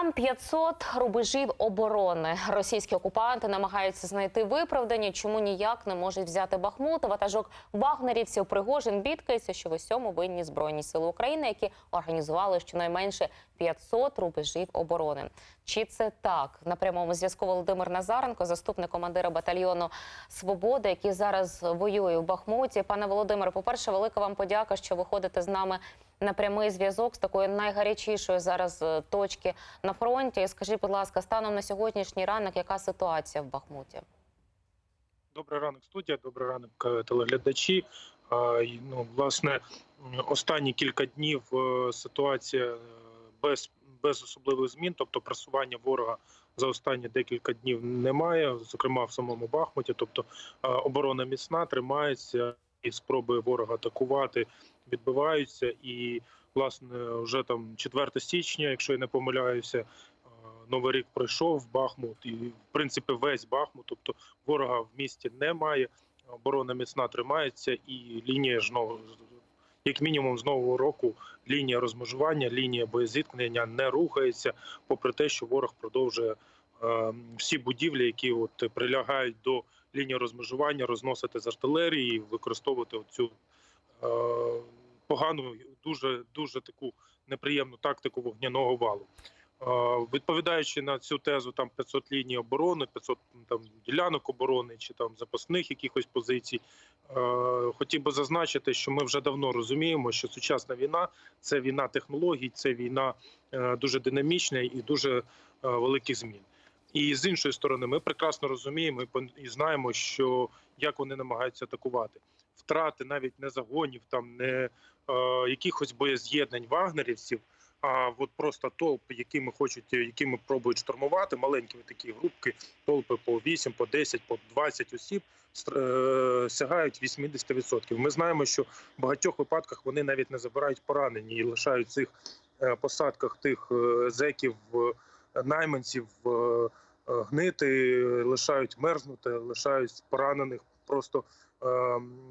Там 500 рубежів оборони. Російські окупанти намагаються знайти виправдання, чому ніяк не можуть взяти Бахмут. Ватажок вагнерівців Пригожин бідкається, що в усьому винні збройні сили України, які організували щонайменше 500 рубежів оборони. Чи це так? На прямому зв'язку Володимир Назаренко, заступник командира батальйону Свобода, який зараз воює в Бахмуті. Пане Володимире, по перше, велика вам подяка, що ви ходите з нами на прямий зв'язок з такої найгарячішої зараз е, точки на фронті. Скажіть, будь ласка, станом на сьогоднішній ранок, яка ситуація в Бахмуті? Добрий ранок, студія. Добрий ранок, е, телеглядачі. Ну, власне, останні кілька днів е, ситуація без, без особливих змін, тобто просування ворога за останні декілька днів немає, зокрема в самому Бахмуті. Тобто оборона міцна, тримається, і спроби ворога атакувати відбиваються. І власне вже там 4 січня, якщо я не помиляюся. е, Новий рік пройшов Бахмут, і в принципі весь Бахмут, тобто ворога в місті немає. Оборона міцна тримається, і лінія ж як мінімум з нового року лінія розмежування, лінія боєзіткнення не рухається, попри те, що ворог продовжує е, всі будівлі, які от прилягають до лінії розмежування, розносити з артилерії, використовувати оцю е, погану, дуже дуже таку неприємну тактику вогняного валу. Відповідаючи на цю тезу, там 500 ліній оборони, 500 там ділянок оборони чи там запасних якихось позицій. Хотів би зазначити, що ми вже давно розуміємо, що сучасна війна це війна технологій, це війна е, дуже динамічна і дуже е, великих змін. І з іншої сторони, ми прекрасно розуміємо і знаємо, що як вони намагаються атакувати. Втрати навіть не загонів, там не е, якихось боєз'єднань вагнерівців, а от просто толп, якими хочуть, якими пробують штурмувати, маленькі такі групки, толпи по 8, по 10, по 20 осіб е, сягають 80%. Ми знаємо, що в багатьох випадках вони навіть не забирають поранені і лишають цих е, посадках тих е, зеків, е, найманців гнити, лишають мерзнути, лишають поранених просто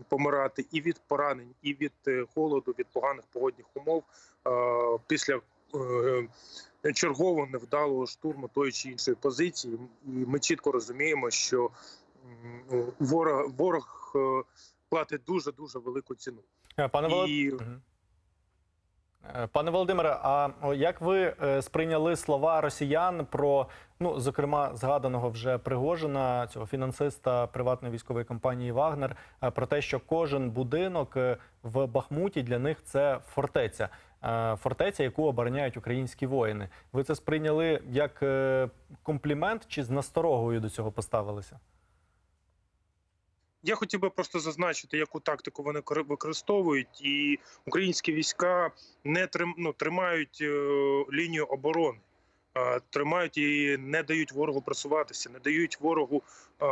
помирати і від поранень, і від е, холоду, від поганих погодних умов е, після е, чергового невдалого штурму тої чи іншої позиції. І ми чітко розуміємо, що ворог, ворог е, платить дуже дуже велику ціну. Е, Пане. І. Е, Пане Володимире, а як ви е, сприйняли слова росіян про, ну зокрема, згаданого вже Пригожина, цього фінансиста приватної військової компанії Вагнер, е, про те, що кожен будинок е, в Бахмуті для них це фортеця, Е, фортеця, яку обороняють українські воїни. Ви це сприйняли як е, комплімент чи з насторогою до цього поставилися? Я хотів би просто зазначити, яку тактику вони кори- використовують, і українські війська не трим, ну, тримають е, лінію оборони, е, тримають і не дають ворогу просуватися, не дають ворогу е,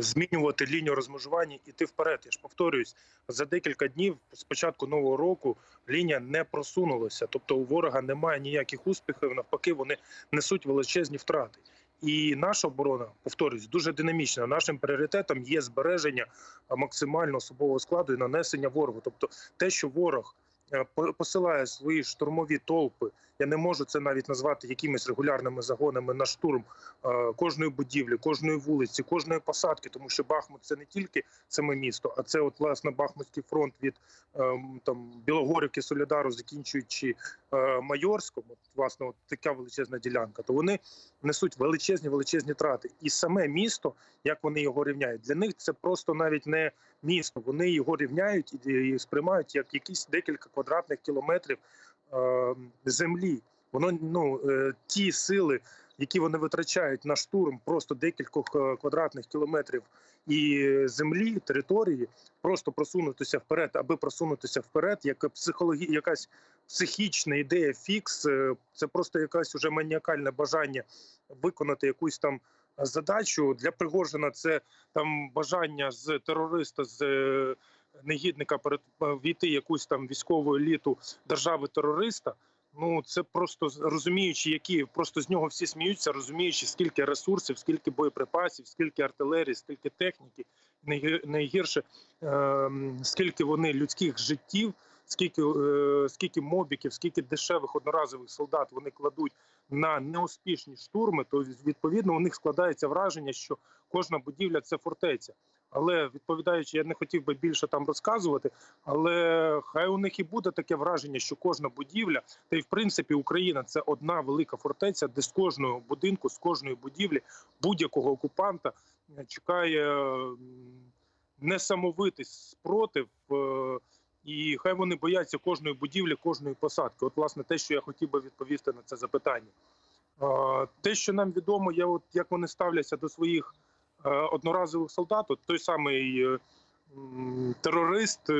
змінювати лінію розмежування і йти вперед. Я ж повторююсь, за декілька днів з початку нового року лінія не просунулася. Тобто у ворога немає ніяких успіхів. Навпаки, вони несуть величезні втрати. І наша оборона, повторюсь, дуже динамічна. Нашим пріоритетом є збереження максимально особового складу і нанесення ворогу. Тобто, те, що ворог е, по- посилає свої штурмові толпи, я не можу це навіть назвати якимись регулярними загонами на штурм е, кожної будівлі, кожної вулиці, кожної посадки, тому що Бахмут це не тільки саме місто, а це от власне Бахмутський фронт від ем, там Білогорівки, Солідару, закінчуючи е, Майорськом. От, власне, от така величезна ділянка. То вони несуть величезні величезні трати. І саме місто, як вони його рівняють, для них це просто навіть не місто. Вони його рівняють і, сприймають як якісь декілька квадратних кілометрів землі. Воно ну е, ті сили, які вони витрачають на штурм, просто декількох е, квадратних кілометрів і землі, території, просто просунутися вперед, аби просунутися вперед, як психологі, якась психічна ідея, фікс, е, це просто якась уже маніакальне бажання виконати якусь там задачу для Пригожина. Це там бажання з терориста, з негідника перед війти якусь там військову еліту держави терориста. Ну це просто розуміючи, які просто з нього всі сміються, розуміючи, скільки ресурсів, скільки боєприпасів, скільки артилерії, скільки техніки, найгі- найгірше ем, скільки вони людських життів скільки, е, скільки мобіків, скільки дешевих одноразових солдат вони кладуть на неуспішні штурми, то відповідно у них складається враження, що кожна будівля це фортеця. Але відповідаючи, я не хотів би більше там розказувати, але хай у них і буде таке враження, що кожна будівля, та й в принципі Україна це одна велика фортеця, де з кожного будинку, з кожної будівлі будь-якого окупанта чекає несамовитий спротив. е, І хай вони бояться кожної будівлі, кожної посадки. От, власне, те, що я хотів би відповісти на це запитання. Те, що нам відомо, є от як вони ставляться до своїх одноразових солдат, от той самий е, терорист, е,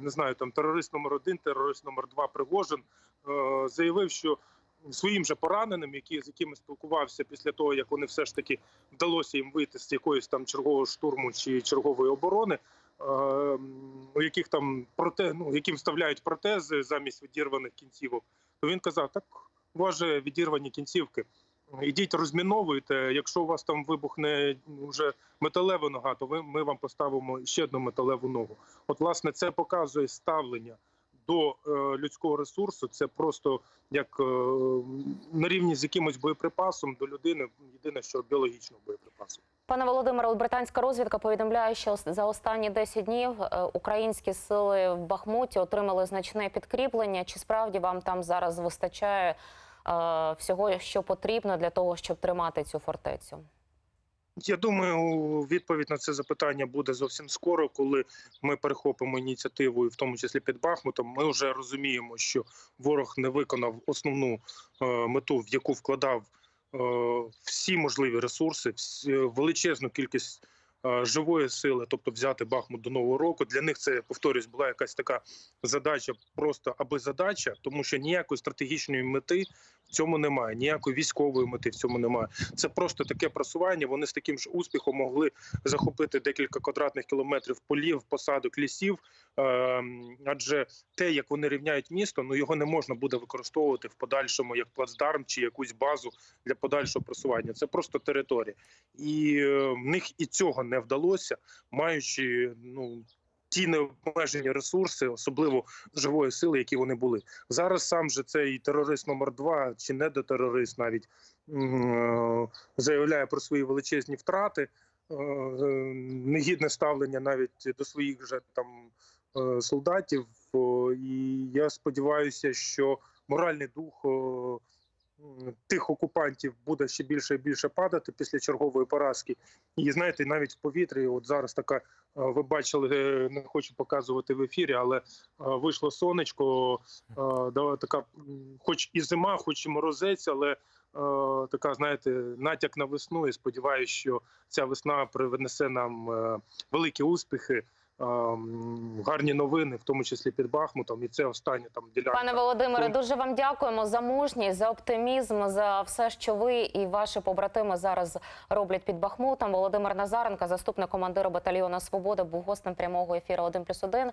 не знаю, там терорист номер один, терорист номер два Пригожин, е, заявив, що своїм же пораненим, які з якими спілкувався після того, як вони все ж таки вдалося їм вийти з якоїсь там чергового штурму чи чергової оборони. е, У яких там проте, ну яким вставляють протези замість відірваних кінцівок, то він казав: так у вас же відірвані кінцівки. Ідіть, розміновуйте. Якщо у вас там вибухне вже металева нога, то ви ми вам поставимо ще одну металеву ногу. От, власне, це показує ставлення до е, людського ресурсу. Це просто як е, на рівні з якимось боєприпасом до людини. Єдине, що біологічного боєприпасу. Пане Володимире, британська розвідка повідомляє, що за останні 10 днів е, українські сили в Бахмуті отримали значне підкріплення. Чи справді вам там зараз вистачає всього, що потрібно для того, щоб тримати цю фортецю? Я думаю, відповідь на це запитання буде зовсім скоро, коли ми перехопимо ініціативу, і в тому числі під Бахмутом. Ми вже розуміємо, що ворог не виконав основну е, мету, в яку вкладав е, всі можливі ресурси, величезну кількість е, живої сили, тобто взяти Бахмут до нового року. Для них це повторюсь, була якась така задача, просто аби задача, тому що ніякої стратегічної мети в цьому немає, ніякої військової мети в цьому немає. Це просто таке просування. Вони з таким ж успіхом могли захопити декілька квадратних кілометрів полів, посадок, лісів. Ем, Адже те, як вони рівняють місто, ну його не можна буде використовувати в подальшому як плацдарм чи якусь базу для подальшого просування. Це просто територія, і е, в них і цього не вдалося, маючи ну. Ті необмежені ресурси, особливо живої сили, які вони були зараз. Сам же цей терорист номер 2 чи недотерорист навіть м, е, заявляє про свої величезні втрати, е, е, негідне ставлення навіть до своїх же там солдатів. І я сподіваюся, що моральний дух тих окупантів буде ще більше і більше падати після чергової поразки. І знаєте, навіть в повітрі, от зараз така, е, ви бачили, е, не хочу показувати в ефірі, але е, вийшло сонечко, така, хоч і зима, хоч і морозець, але така, знаєте, натяк на весну. І сподіваюся, що ця весна принесе нам великі успіхи. Е, м, Гарні новини, в тому числі під Бахмутом, і це останнє там ділянка. Пане Володимире, дуже вам дякуємо за мужність, за оптимізм, за все, що ви і ваші побратими зараз роблять під Бахмутом. Володимир Назаренко, заступник командира батальйону Свобода, був гостем прямого ефіру 1+,1.